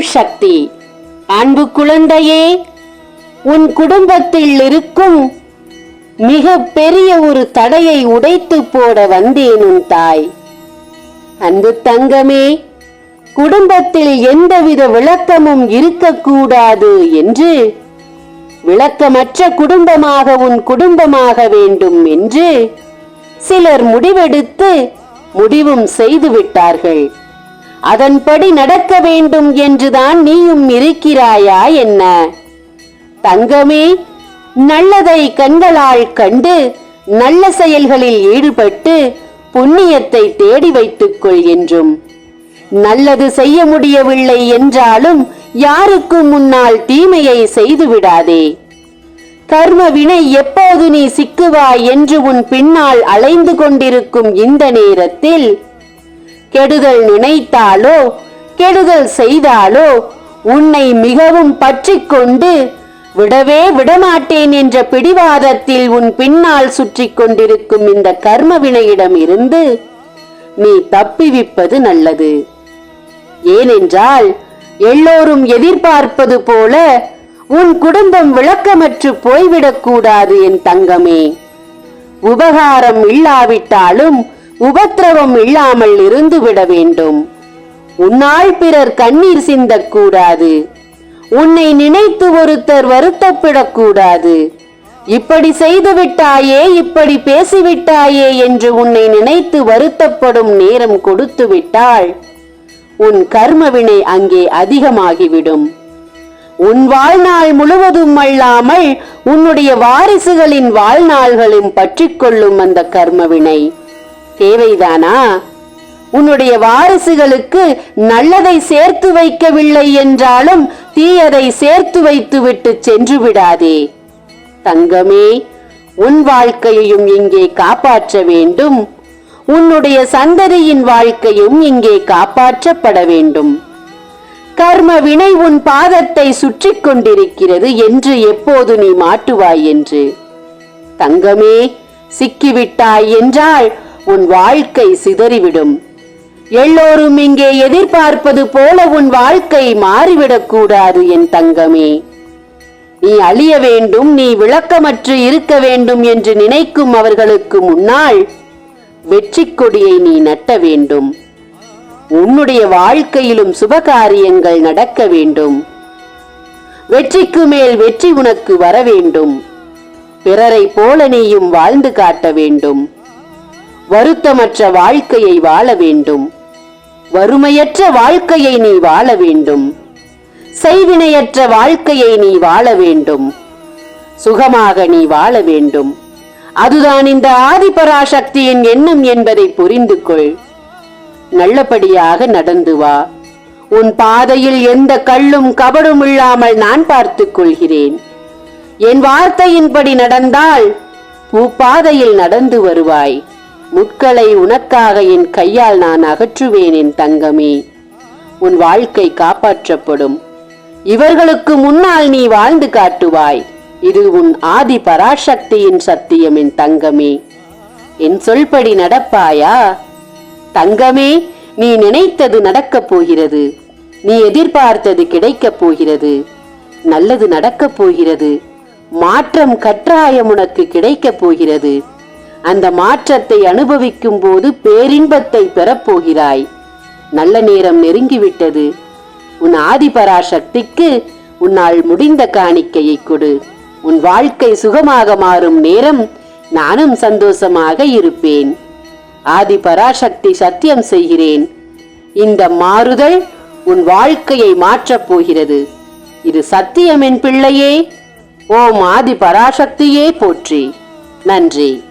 சக்தி. அன்பு குழந்தையே உன் குடும்பத்தில் இருக்கும் மிக பெரிய ஒரு தடையை உடைத்து போட வந்தேன் உன் தாய். அன்பு தங்கமே குடும்பத்தில் எந்தவித விளக்கமும் இருக்கக்கூடாது என்று விளக்கமற்ற குடும்பமாக உன் குடும்பமாக வேண்டும் என்று சிலர் முடிவெடுத்து முடிவும் செய்து விட்டார்கள். அதன்படி நடக்க வேண்டும் என்றுதான் நீயும் இருக்கிறாயா என்ன? தங்கமே நல்லதை கண்களால் கண்டு நல்ல செயல்களில் ஈடுபட்டு புண்ணியத்தை தேடி வைத்துக் கொள் என்றும். நல்லது செய்ய முடியவில்லை என்றாலும் யாருக்கும் முன்னால் தீமையை செய்து விடாதே. கர்ம வினை எப்போது நீ சிக்குவாய் என்று உன் பின்னால் அலைந்து கொண்டிருக்கும் இந்த நேரத்தில் கெடுதல் நினைத்தாலோ கெடுதல் செய்தாலோ உன்னை மிகவும் பற்றி கொண்டு விடவே விடமாட்டேன் என்ற பிடிவாதத்தில் உன் பின்னால் சுற்றிக் கொண்டிருக்கும் இந்த கர்ம வினையிடம் இருந்து நீ தப்பிவிப்பது நல்லது. ஏனென்றால் எல்லோரும் எதிர்பார்ப்பது போல உன் குடும்பம் விளக்கமற்று போய்விடக்கூடாது என் தங்கமே. உபகாரம் இல்லாவிட்டாலும் உபத்திரவம் இல்லாமல் இருந்து விட வேண்டும். உன்னால் பிறர் கண்ணீர் சிந்தக்கூடாது. உன்னை நினைத்து ஒருத்தர் வருத்தப்படக்கூடாது. இப்படி செய்துவிட்டாயே இப்படி பேசிவிட்டாயே என்று உன்னை நினைத்து வருத்தப்படும் நேரம் கொடுத்து விட்டால் உன் கர்மவினை அங்கே அதிகமாகிவிடும். உன் வாழ்நாள் முழுவதும் அல்லாமல் உன்னுடைய வாரிசுகளின் வாழ்நாள்களும் பற்றிக்கொள்ளும் அந்த கர்மவினை. தேவைதானா? உன்னுடைய வாரிசுகளுக்கு நல்லதை சேர்த்து வைக்கவில்லை என்றாலும் தீயதை சேர்த்து வைத்துவிட்டு சென்று விடாதே. தங்கமே உன் வாழ்க்கையையும் இங்கே காப்பாற்ற வேண்டும். உன்னுடைய சந்ததியின் வாழ்க்கையும் இங்கே காப்பாற்றப்பட வேண்டும். கர்ம வினை உன் பாதத்தை சுற்றி கொண்டிருக்கிறது என்று எப்போது நீ மாட்டுவாய் என்று. தங்கமே சிக்கிவிட்டாய் என்றால் உன் வாழ்க்கை சிதறிவிடும். எல்லோரும் இங்கே எதிர்பார்ப்பது போல உன் வாழ்க்கை மாறிவிடக் கூடாது என் தங்கமே. நீ அழிய வேண்டும் நீ விளக்கமற்று இருக்க வேண்டும் என்று நினைக்கும் அவர்களுக்கு முன்னால் வெற்றி கொடியை நீ நட்ட வேண்டும். உன்னுடைய வாழ்க்கையிலும் சுபகாரியங்கள் நடக்க வேண்டும். வெற்றிக்கு மேல் வெற்றி உனக்கு வர வேண்டும். பிறரை போல நீயும் வாழ்ந்து காட்ட வேண்டும். வருத்தமற்ற வாழ்க்கையை வாழ வேண்டும். வறுமையற்ற வாழ்க்கையை நீ வாழ வேண்டும். செய்வினையற்ற வாழ்க்கையை நீ வாழ வேண்டும். சுகமாக நீ வாழ வேண்டும். அதுதான் இந்த ஆதிபராசக்தியின் எண்ணம் என்பதை புரிந்து கொள். நல்லபடியாக நடந்து வா. உன் பாதையில் எந்த கள்ளும் கபடும் இல்லாமல் நான் பார்த்துக் கொள்கிறேன். என் வார்த்தையின்படி நடந்தால் பூப்பாதையில் நடந்து வருவாய். முட்களை உனக்காக என் கையால் நான் அகற்றுவேன் என் தங்கமே. உன் வாழ்க்கை காப்பாற்றப்படும். இவர்களுக்கு முன்னால் நீ வாழ்ந்து காட்டுவாய். இது உன் ஆதி பராசக்தியின் சத்தியம் என் தங்கமே. என் சொல்படி நடப்பாயா? தங்கமே நீ நினைத்தது நடக்கப் போகிறது. நீ எதிர்பார்த்தது கிடைக்கப் போகிறது. நல்லது நடக்கப் போகிறது. மாற்றம் கட்டாயம் உனக்கு கிடைக்கப் போகிறது. அந்த மாற்றத்தை அனுபவிக்கும் போது பேரின்பத்தை பெறப்போகிறாய். நல்ல நேரம் நெருங்கிவிட்டது. உன் ஆதிபராசக்திக்கு உன்னால் முடிந்த காணிக்கையை கொடு. உன் வாழ்க்கை சுகமாக மாறும் நேரம் நானும் சந்தோஷமாக இருப்பேன். ஆதி பராசக்தி சத்தியம் செய்கிறேன். இந்த மாறுதல் உன் வாழ்க்கையை மாற்றப் போகிறது. இது சத்தியம் என் பிள்ளையே. ஓம் ஆதி பராசக்தியே போற்றி. நன்றி.